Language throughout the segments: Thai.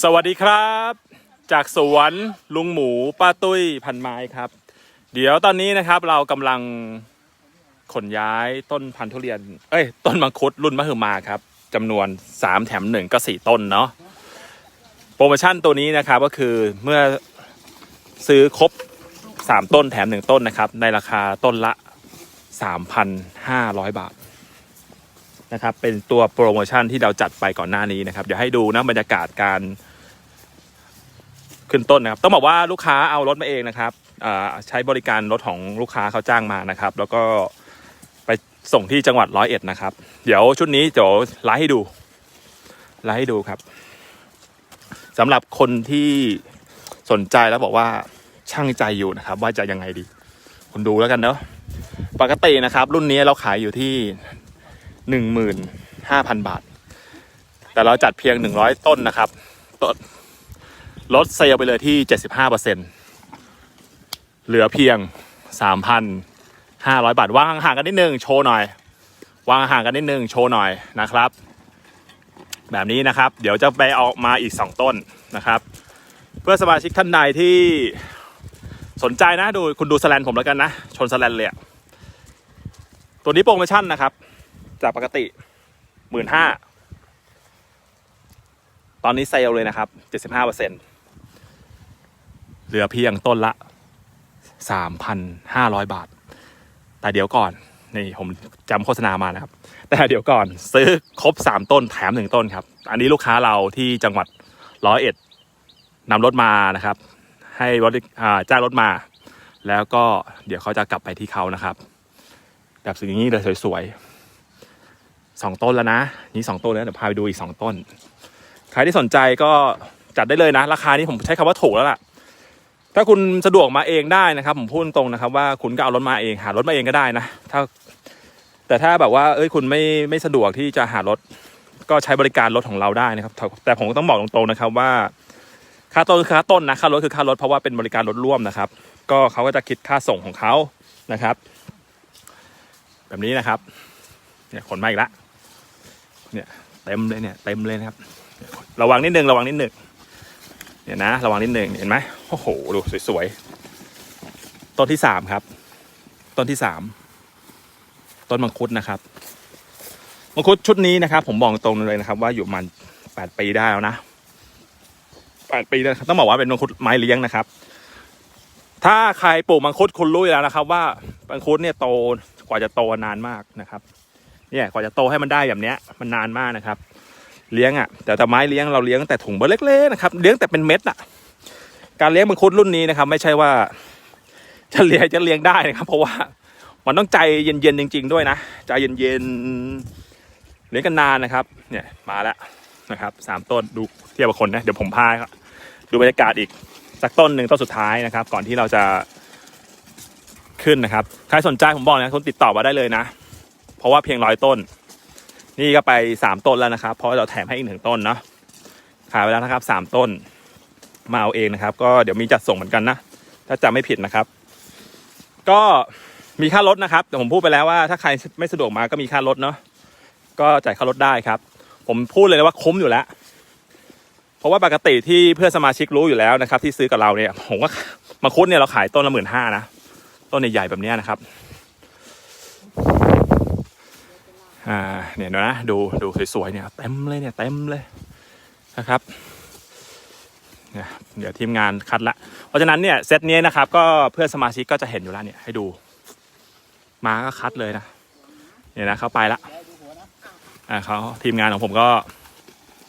สวัสดีครับ จากสวนลุงหมูป้าตุ้ยพันไม้ครับ เดี๋ยวตอนนี้นะครับเรากำลังขนย้ายต้นพันธุ์ทุเรียน เอ้ย ต้นมังคุดรุ่นมะฮือมาครับจำนวน 3 แถม 1 ก็ 4 ต้นเนาะโปรโมชั่นตัวนี้นะครับก็คือเมื่อซื้อครบ 3 ต้นแถม 1 ต้นนะครับ ในราคาต้นละ 3,500 บาท นะครับเป็นตัวโปรโมชั่นที่เราจัดไปก่อนหน้านี้นะครับเดี๋ยวให้ดูนะบรรยากาศการ ขึ้นต้นนะครับ ต้องบอกว่าลูกค้าเอารถมาเองนะครับใช้บริการรถของลูกค้าเขาจ้างมานะครับ แล้วก็ไปส่งที่จังหวัดร้อยเอ็ดนะครับ เดี๋ยวชุดนี้เดี๋ยวไลฟ์ให้ดูไลฟ์ให้ดูครับสำหรับคนที่สนใจแล้วบอกว่าช่างใจอยู่นะครับ ว่าจะยังไงดี คุณดูแล้วกันเนาะปกตินะครับ รุ่นนี้เราขายอยู่ที่ หนึ่งหมื่นห้าพันบาท แต่เราจัดเพียงหนึ่งร้อยต้นนะครับต้นลดเซลล์ไปเลยที่เจ็ดสิบห้าเปอร์เซ็นเหลือเพียงสามพันห้าร้อยบาท วางห่างกันนิดนึง โชว์หน่อย วางห่างกันนิดนึง โชว์หน่อยนะครับ แบบนี้นะครับ เดี๋ยวจะไปเอามาอีกสองต้นนะครับ เพื่อสมาชิกท่านใดที่สนใจนะดูคุณดูสแลนผมแล้วกันนะ ชนสแลนเลยอะตัวนี้โปรโมชั่นนะครับ จากปกติหมื่นห้าตอนนี้เซลเลยนะครับเจ็ดสิบห้าเปอร์เซ็นเหลือเพียงต้นละสามพันห้าร้อยบาท แต่เดี๋ยวก่อน นี่ผมจำโฆษณามานะครับ แต่เดี๋ยวก่อนซื้อครบสามต้นแถมหนึ่งต้นครับ อันนี้ลูกค้าเราที่จังหวัดร้อยเอ็ดนำรถมานะครับ ให้รถจ้างรถมา แล้วก็เดี๋ยวเขาจะกลับไปที่เขานะครับแบบสิ่งนี้เลยสวยๆ สองต้นแล้วนะ นี่สองต้นแล้วเดี๋ยวพาไปดูอีกสองต้น ใครที่สนใจก็จัดได้เลยนะ ราคานี้ผมใช้คำว่าถูกแล้วล่ะ ถ้าคุณสะดวกมาเองได้นะครับ ผมพูดตรงนะครับ ว่าคุณก็เอารถมาเองหารถมาเองก็ได้นะ ถ้า แต่ถ้าแบบว่า เอ้ยคุณไม่ไม่สะดวกที่จะหารถ ก็ใช้บริการรถของเราได้นะครับ แต่ผมก็ต้องบอกตรงๆนะครับว่า ค่าต้นคือค่าต้นนะค่ารถคือค่ารถเพราะว่าเป็นบริการรถร่วมนะครับ ก็เขาก็จะคิดค่าส่งของเขานะครับ แบบนี้นะครับเนี่ยขนมาอีกแล้ว เนี่ยเต็มเลยเนี่ยเต็มเลยนะครับ ระวังนิดนึงระวังนิดนึงเนี่ยนะ ระวังนิดนึงเห็นไหมโอ้โหดูสวยๆต้นที่สามครับ ต้นที่สามต้นมังคุดนะครับมังคุดชุดนี้นะครับ ผมบอกตรงเลยนะครับ ว่าอยู่มันแปดปีได้แล้วนะแปดปีแล้วครับต้องบอกว่าเป็นมังคุดไม้เลี้ยงนะครับ ถ้าใครปลูกมังคุดคุณรู้อยู่แล้วนะครับ ว่ามังคุดเนี่ยโตกว่าจะโตนานมากนะครับ เนี่ยกว่าจะโตให้มันได้แบบเนี้ยมันนานมากนะครับ เลี้ยงอะ แต่แต่ไม้เลี้ยงเราเลี้ยงแต่ถุงเบอร์เล็กๆนะครับเลี้ยงแต่เป็นเม็ดอะ การเลี้ยงมังคุดรุ่นนี้นะครับ ไม่ใช่ว่า จะเลี้ยงจะเลี้ยงได้นะครับ เพราะว่ามันต้องใจเย็นๆจริง ๆ ด้วยนะใจเย็นๆเลี้ยงกันนานนะครับ เนี่ยมาแล้วนะครับสามต้นดูเทียบกับคนนะเดี๋ยวผมพาครับดูบรรยากาศอีกสักต้นหนึ่งต้นสุดท้ายนะครับ ก่อนที่เราจะขึ้นนะครับ ใครสนใจผมบอกนะคุณติดต่อมาได้เลยนะ เพราะว่าเพียงร้อยต้น นี่ก็ไปสามต้นแล้วนะครับ เพราะเราแถมให้อีกหนึ่งต้นเนาะขายไปแล้วนะครับสามต้น มาเอาเองนะครับ ก็เดี๋ยวมีจัดส่งเหมือนกันนะ ถ้าจำไม่ผิดนะครับ ก็มีค่ารถนะครับแต่ผมพูดไปแล้วว่าถ้าใครไม่สะดวกมาก็มีค่ารถเนาะก็จ่ายค่ารถได้ครับ ผมพูดเลยนะว่าคุ้มอยู่แล้ว เพราะว่าปกติที่เพื่อนสมาชิกรู้อยู่แล้วนะครับ ที่ซื้อกับเราเนี่ยผมว่ามาคุดเนี่ยเราขายต้นละหมื่นห้านะต้นใหญ่ๆแบบนี้นะครับ อ่าเนี่ยนะดูดูสวยๆเนี่ยเต็มเลยเนี่ยเต็มเลยนะครับเนี่ยเดี๋ยวทีมงานคัดละ เพราะฉะนั้นเนี่ยเซตนี้นะครับ ก็เพื่อนสมาชิกก็จะเห็นอยู่แล้วเนี่ยให้ดู มาก็คัดเลยนะเนี่ยนะเขาไปละอ่าเขาทีมงานของผมก็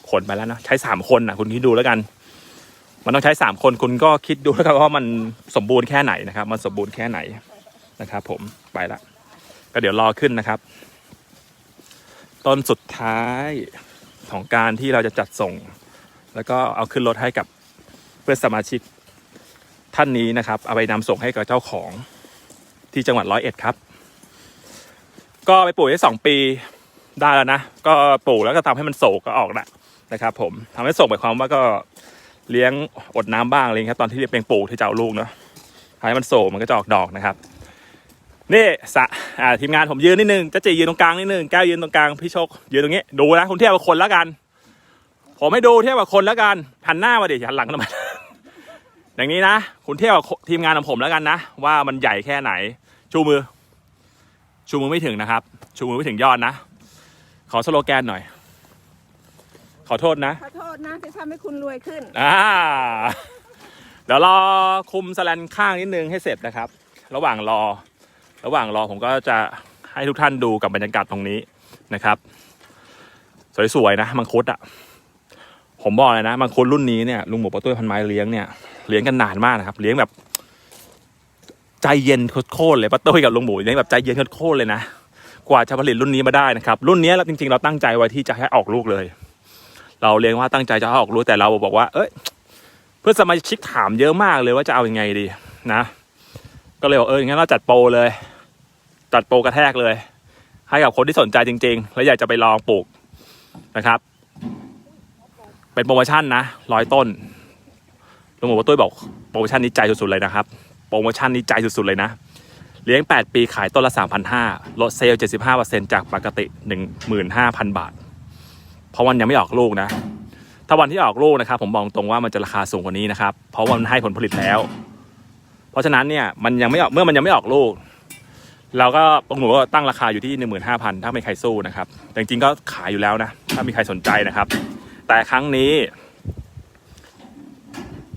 ขนไปแล้วนะใช้สามคนนะคุณคิดดูแล้วกัน มันต้องใช้สามคนคุณก็คิดดูแล้วกันว่ามันสมบูรณ์แค่ไหนนะครับ มันสมบูรณ์แค่ไหนนะครับ ผมไปละก็เดี๋ยวรอขึ้นนะครับ ต้นสุดท้ายของการที่เราจะจัดส่ง แล้วก็เอาขึ้นรถให้กับเพื่อนสมาชิกท่านนี้นะครับ เอาไปนำส่งให้กับเจ้าของที่จังหวัดร้อยเอ็ดครับ ก็ไปปลูกได้สองปีได้แล้วนะ ก็ปลูกแล้วก็ทำให้มันโศกก็ออกแหละนะครับผมทำให้โศกหมายความว่าก็เลี้ยงอดน้ำบ้างอะไรองเงี้ยครับตอนที่เรียเป็นปลูกที่จะเอาลูกเนาะทำให้มันโศกมันก็จะออกดอกนะครับ นี่สะอ่าทีมงานผมยืนนิดนึงจะจียืนตรงกลางนิดนึงแก้วยืนตรงกลางพี่โชคยืนตรงนี้ดูนะคุณเทียบกับคนแล้วกันผผมให้ดูเทียบกับคนแล้วกันหันหน้ามาดิอย่าหันหลังทำไมอย่างนี้นะคุณเทียบกับทีมงานของผมแล้วกันนะว่ามันใหญ่แค่ไหน ชูมือ ชูมือไม่ถึงนะครับ ชูมือไม่ถึงยอดนะ ขอสโลแกนหน่อย ขอโทษนะขอโทษนะที่ทำให้คุณรวยขึ้นอ่าเดี๋ยวรอคุมสแลนข้างนิดนึงให้เสร็จนะครับ ระหว่างรอ ระหว่างรอผมก็จะให้ทุกท่านดูกับบรรยากาศตรงนี้นะครับ สวยๆนะมังคุดอะผมบอกเลยนะมังคุดรุ่นนี้เนี่ยลุงหมูปะตุ้ยพันไม้เลี้ยงเนี่ยเลี้ยงกันนานมากนะครับ เลี้ยงแบบ ใจเย็นโคตรเลยปะตุ้ยกับลุงหมูเลี้ยงแบบใจเย็นโคตรเลยนะกว่าจะผลิตรุ่นนี้มาได้นะครับ รุ่นนี้เราจริงๆ เราตั้งใจไว้ที่จะให้ออกลูกเลย เราเลี้ยงว่าตั้งใจจะให้ออกลูกแต่เราบอกว่า เอ้ยเพื่อนสมาชิกถามเยอะมากเลยว่าจะเอาอยัางไงดีนะ ก็เลยบอกเอองั้นเราจัดโปรเลย จัดโปรกระแทกเลย ให้กับคนที่สนใจจริง ๆ และอยากจะไปลองปลูกนะครับ เป็นโปรโมชั่นนะร้อยต้นลุงหมูตุ้ยบอกโปรโมชั่นนี้ใจสุดๆเลยนะครับ โปรโมชั่นนี้ใจสุดๆเลยนะ เลี้ยง 8 ปีขายต้นละ 3,500ลดเซลล์75%จากปกติ 15,000 บาท เพราะวันยังไม่ออกลูกนะ ถ้าวันที่ออกลูกนะครับ ผมบอกตรงว่ามันจะราคาสูงกว่านี้นะครับ เพราะว่ามันให้ผลผลิตแล้ว เพราะฉะนั้นเนี่ยมันยังไม่ออกเมื่อมันยังไม่ออกลูก เราก็ผมบอกว่าตั้งราคาอยู่ที่หนึ่งหมื่นห้าพันถ้าไม่ใครสู้นะครับ แต่จริงๆก็ขายอยู่แล้วนะ ถ้ามีใครสนใจนะครับ แต่ครั้งนี้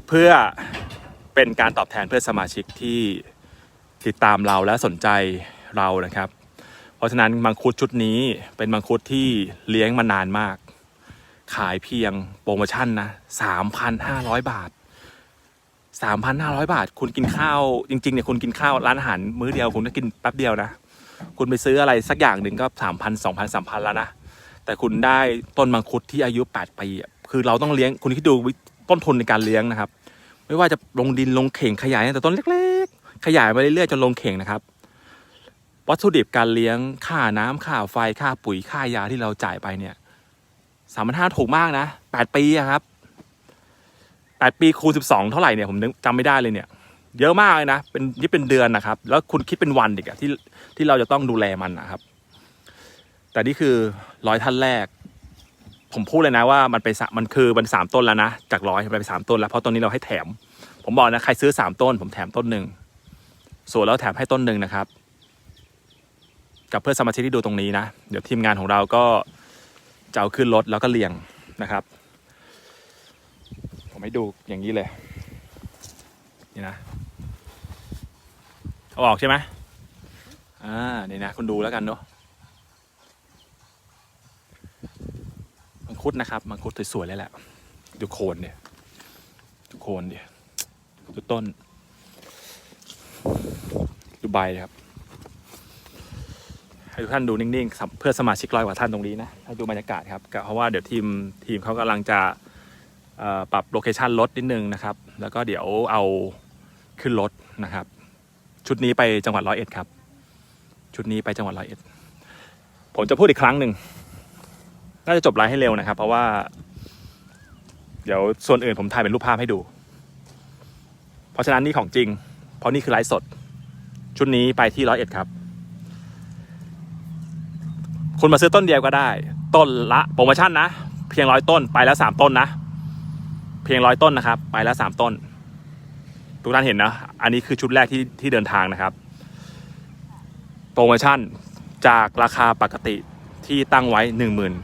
เพื่อเป็นการตอบแทนเพื่อสมาชิกที่ติดตามเราและสนใจเรานะครับ เพราะฉะนั้นมังคุดชุดนี้เป็นมังคุดที่เลี้ยงมานานมาก ขายเพียงโปรโมชั่นนะสามพันห้าร้อยบาท สามพันห้าร้อยบาท คุณกินข้าวจริงๆเนี่ยคุณกินข้าวร้านอาหารมื้อเดียวคุณก็กินแป๊บเดียวนะ คุณไปซื้ออะไรสักอย่างหนึ่งก็สามพันสองพันสามพันแล้วนะ แต่คุณได้ต้นมังคุดที่อายุแปดปีอะคือเราต้องเลี้ยงคุณคิดดูต้นทุนในการเลี้ยงนะครับ ไม่ว่าจะลงดินลงเข่งขยายแต่ต้นเล็ก ๆ ขยายมาเรื่อยๆจนลงเข่งนะครับ วัตถุดิบการเลี้ยงค่าน้ำค่าไฟค่าปุ๋ยค่ายาที่เราจ่ายไปเนี่ยสามพันห้าถูกมากนะแปดปีอะครับ แปดปีคูณสิบสองเท่าไหร่เนี่ยผมจำไม่ได้เลยเนี่ย เยอะมากเลยนะเป็นนี่เป็นเดือนนะครับ แล้วคุณคิดเป็นวันอีกอะที่ที่เราจะต้องดูแลมันนะครับ แต่นี่คือร้อยท่านแรก ผมพูดเลยนะว่ามันไปมันคือมันสามต้นแล้วนะจากร้อยไปสามต้นแล้วเพราะต้นนี้เราให้แถม ผมบอกนะใครซื้อสามต้น ผมแถมต้นหนึ่งส่วนแล้วแถมให้ต้นหนึ่งนะครับ กับเพื่อนสมาชิกที่ดูตรงนี้นะ เดี๋ยวทีมงานของเราก็จะเอาขึ้นรถแล้วก็เรียงนะครับ ผมให้ดูอย่างนี้เลย นี่นะเอาออกใช่ไหมอ่านี่นะคุณดูแล้วกันเนาะมังคุดนะครับมังคุดสวยๆเลยแหละดูโคนเนี่ยดูโคนเดียดูต้น ดูใบครับ ให้ทุกท่านดูนิ่งๆเพื่อสมาชิกร้อยกว่าท่านตรงนี้นะให้ดูบรรยากาศครับเพราะว่าเดี๋ยวทีมทีมเขากำลังจะ ปรับโลเคชันรถนิดนึงนะครับ แล้วก็เดี๋ยวเอาขึ้นรถนะครับ ชุดนี้ไปจังหวัดร้อยเอ็ดครับ ชุดนี้ไปจังหวัดร้อยเอ็ด ผมจะพูดอีกครั้งหนึ่ง น่าจะจบไลฟ์ให้เร็วนะครับ เพราะว่า เดี๋ยวส่วนอื่นผมถ่ายเป็นรูปภาพให้ดู เพราะฉะนั้นนี่ของจริง เพราะนี่คือไลฟ์สด ชุดนี้ไปที่ร้อยเอ็ดครับคุณมาซื้อต้นเดียวก็ได้ ต้นละโปรโมชั่นนะ เพียงร้อยต้นไปแล้วสามต้นนะ เพียงร้อยต้นนะครับไปแล้วสามต้น ทุกท่านเห็นนะ อันนี้คือชุดแรกที่ที่เดินทางนะครับ โปรโมชั่นจากราคาปกติที่ตั้งไว้หนึ่งหมื่น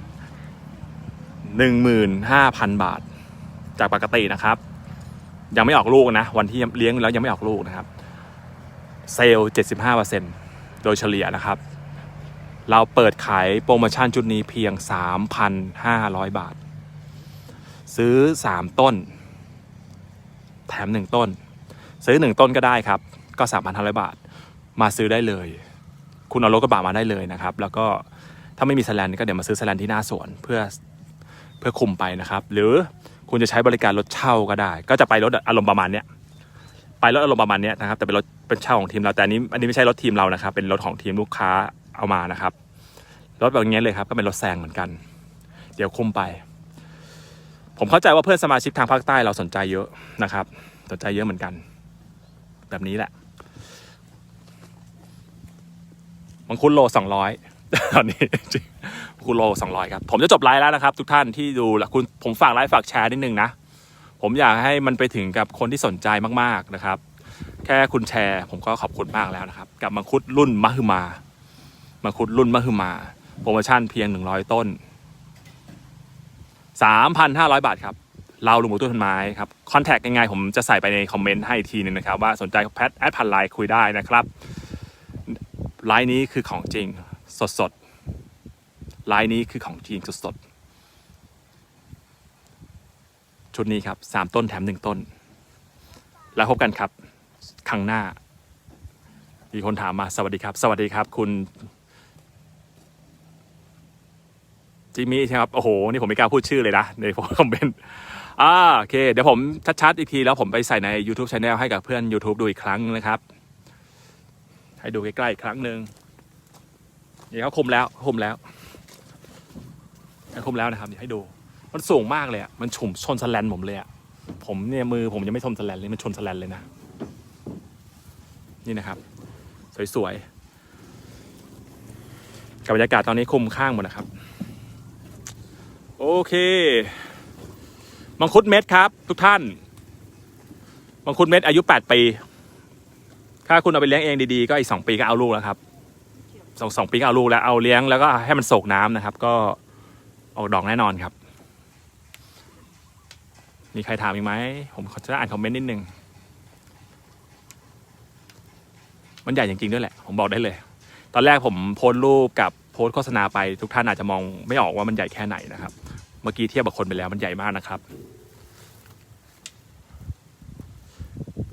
หนึ่งหมื่นห้าพันบาท จากปกตินะครับ ยังไม่ออกลูกนะ วันที่เลี้ยงแล้วยังไม่ออกลูกนะครับ เซลล์เจ็ดสิบห้าเปอร์เซ็นโดยเฉลี่ยนะครับ เราเปิดขายโปรโมชั่นชุดนี้เพียง3,500บาท ซื้อ 3 ต้น แถม 1 ต้น ซื้อ 1 ต้นก็ได้ครับ ก็3,500 บาท มาซื้อได้เลย คุณเอารถกระบะมาได้เลยนะครับ แล้วก็ถ้าไม่มีสแลนก็เดี๋ยวมาซื้อสแลนที่หน้าสวนเพื่อเพื่อคุมไปนะครับ หรือคุณจะใช้บริการรถเช่าก็ได้ ก็จะไปรถอารมณ์ประมาณเนี้ยไปรถอารมณ์ประมาณเนี้ยนะครับแต่เป็นรถเป็นเช่าของทีมเราแต่อันนี้อันนี้ไม่ใช่รถทีมเรานะครับ เป็นรถของทีมลูกค้าเอามานะครับรถแบบนี้เลยครับก็เป็นรถแซงเหมือนกัน เดี๋ยวคุมไป ผมเข้าใจว่าเพื่อนสมาชิกทางภาคใต้เราสนใจเยอะนะครับ สนใจเยอะเหมือนกัน แบบนี้แหละมังคุดโลสองร้อยตอนนี้จริงคูณโลสองร้อยครับ ผมจะจบไลฟ์แล้วนะครับ ทุกท่านที่ดูและคุณผมฝากไลฟ์ฝากแชร์นิดนึงนะ ผมอยากให้มันไปถึงกับคนที่สนใจมากๆนะครับ แค่คุณแชร์ผมก็ขอบคุณมากแล้วนะครับ กับมังคุดรุ่นมหึมา มังคุดรุ่นมหึมา โปรโมชั่นเพียง 100 ต้น 3,500 บาทครับ เราลุงหมูตุ้นไม้ครับ คอนแทคยังไงผมจะใส่ไปในคอมเมนต์ให้อีกทีหนึงนะครับ ว่าสนใจแพทแอดพันไลน์คุยได้นะครับไลน์นี้คือของจริงสดสดไลน์นี้คือของจริงสดสดชุดนี้ครับสามต้นแถมหนึ่งต้น แล้วพบกันครับ ครั้งหน้า มีคนถามมาสวัสดีครับ สวัสดีครับ คุณ จิมมี่ใช่ครับ โอ้โห นี่ผมไม่กล้าพูดชื่อเลยนะในคอมเมนต์อ่าโอเค เดี๋ยวผมชัดๆ อีกทีแล้วผมไปใส่ใน YouTube Channel ให้กับเพื่อน YouTube ดูอีกครั้งนะครับ ให้ดูใกล้ๆอีกครั้งหนึ่งนี่เขาคมแล้วคมแล้วคมแล้วนะครับเดี๋ยวให้ดู มันสูงมากเลยอะมันฉุมชนสแลนผมเลยอะผมเนี่ยมือผมยังไม่ชนสแลนเลยมันชนสแลนเลยนะ นี่นะครับ สวยๆกับบรรยากาศตอนนี้คุมข้างหมดนะครับ โอเคมังคุดเม็ดครับ ทุกท่าน มังคุดเม็ดอายุ 8 ปี ถ้าคุณเอาไปเลี้ยงเองดีๆ ก็อีก 2 ปีก็เอาลูกแล้วครับสองสองปีก็เอาลูกแล้วเอาเลี้ยงแล้วก็ให้มันโศกน้ำนะครับ ก็ออกดอกแน่นอนครับ มีใครถามอีกไหม ผมจะอ่านคอมเมนต์นิดนึง มันใหญ่จริงๆด้วยแหละ ผมบอกได้เลย ตอนแรกผมโพสต์รูปกับโพสต์โฆษณาไปทุกท่านอาจจะมองไม่ออกว่ามันใหญ่แค่ไหนนะครับ เมื่อกี้เทียบกับคนไปแล้วมันใหญ่มากนะครับ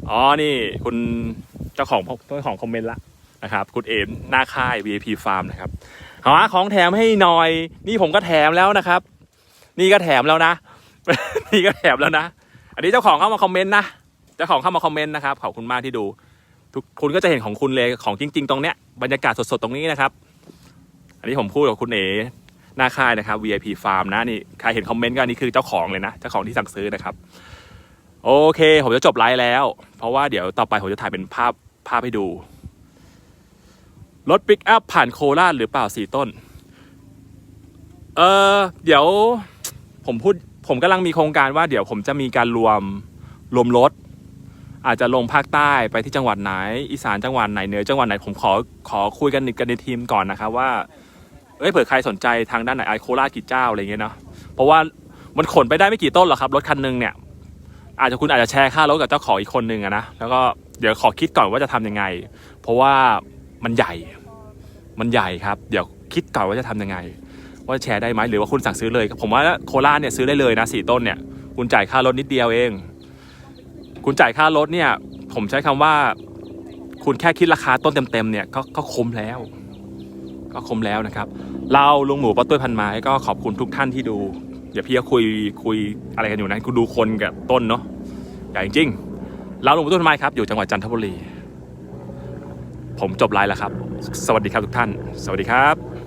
อ๋อ นี่คุณเจ้าของเจ้าของคอมเมนต์ละนะครับ คุณเอมหน้าค่าย VIP Farm นะครับหาของแถมให้หน่อย นี่ผมก็แถมแล้วนะครับ นี่ก็แถมแล้วนะ นี่ก็แถมแล้วนะ อันนี้เจ้าของเข้ามาคอมเมนต์นะ เจ้าของเข้ามาคอมเมนต์นะครับ ขอบคุณมากที่ดู ทุกคุณก็จะเห็นของคุณเลยของจริง ๆ ตรงเนี้ยบรรยากาศสดๆตรงนี้นะครับ อันนี้ผมพูดกับคุณเอ หน้าค่ายนะครับ VIP Farm นะนี่ใครเห็นคอมเมนต์ก็อันนี้คือเจ้าของเลยนะเจ้าของที่สั่งซื้อนะครับ โอเค ผมจะจบไลฟ์แล้ว เพราะว่าเดี๋ยวต่อไปผมจะถ่ายเป็นภาพภาพให้ดูรถปิกอัพผ่านโคราชหรือเปล่าสี่ต้น เออเดี๋ยวผมพูดผมกำลังมีโครงการว่าเดี๋ยวผมจะมีการรวมรวมรถ อาจจะลงภาคใต้ไปที่จังหวัดไหน อีสานจังหวัดไหนเหนือจังหวัดไหนผมขอขอคุยกันกันในทีมก่อนนะครับว่า เอ้ยเผื่อใครสนใจทางด้านไหนไอโคราชกี่เจ้าอะไรเงี้ยเนาะเพราะว่ามันขนไปได้ไม่กี่ต้นหรอกครับรถคันหนึงเนี่ยอาจจะคุณอาจจะแชร์ค่ารถกับเจ้าของอีกคนนึงอะนะแล้วก็เดี๋ยวขอคิดก่อนว่าจะทำยังไง เพราะว่ามันใหญ่ มันใหญ่ครับ เดี๋ยวคิดก่อนว่าจะทำยังไง ว่าแชร์ได้ไหมหรือว่าคุณสั่งซื้อเลย ผมว่าโคราชเนี่ยซื้อได้เลยนะสี่ต้นเนี่ย คุณจ่ายค่ารถนิดเดียวเอง คุณจ่ายค่ารถเนี่ย ผมใช้คำว่า คุณแค่คิดราคาต้นเต็มๆเนี่ยก็ก็คุ้มแล้ว ก็คมแล้วนะครับ เราลุงหมูป้าตุ้ยพันไม้ก็ขอบคุณทุกท่านที่ดู เดี๋ยวพี่ก็คุยคุยอะไรกันอยู่นะคุณดูคนกับต้นเนาะใหญ่จริง เราลุงหมูป้าตุ้ยพันไม้ครับอยู่จังหวัดจันทบุรี ผมจบไลน์แล้วครับ สวัสดีครับทุกท่าน สวัสดีครับ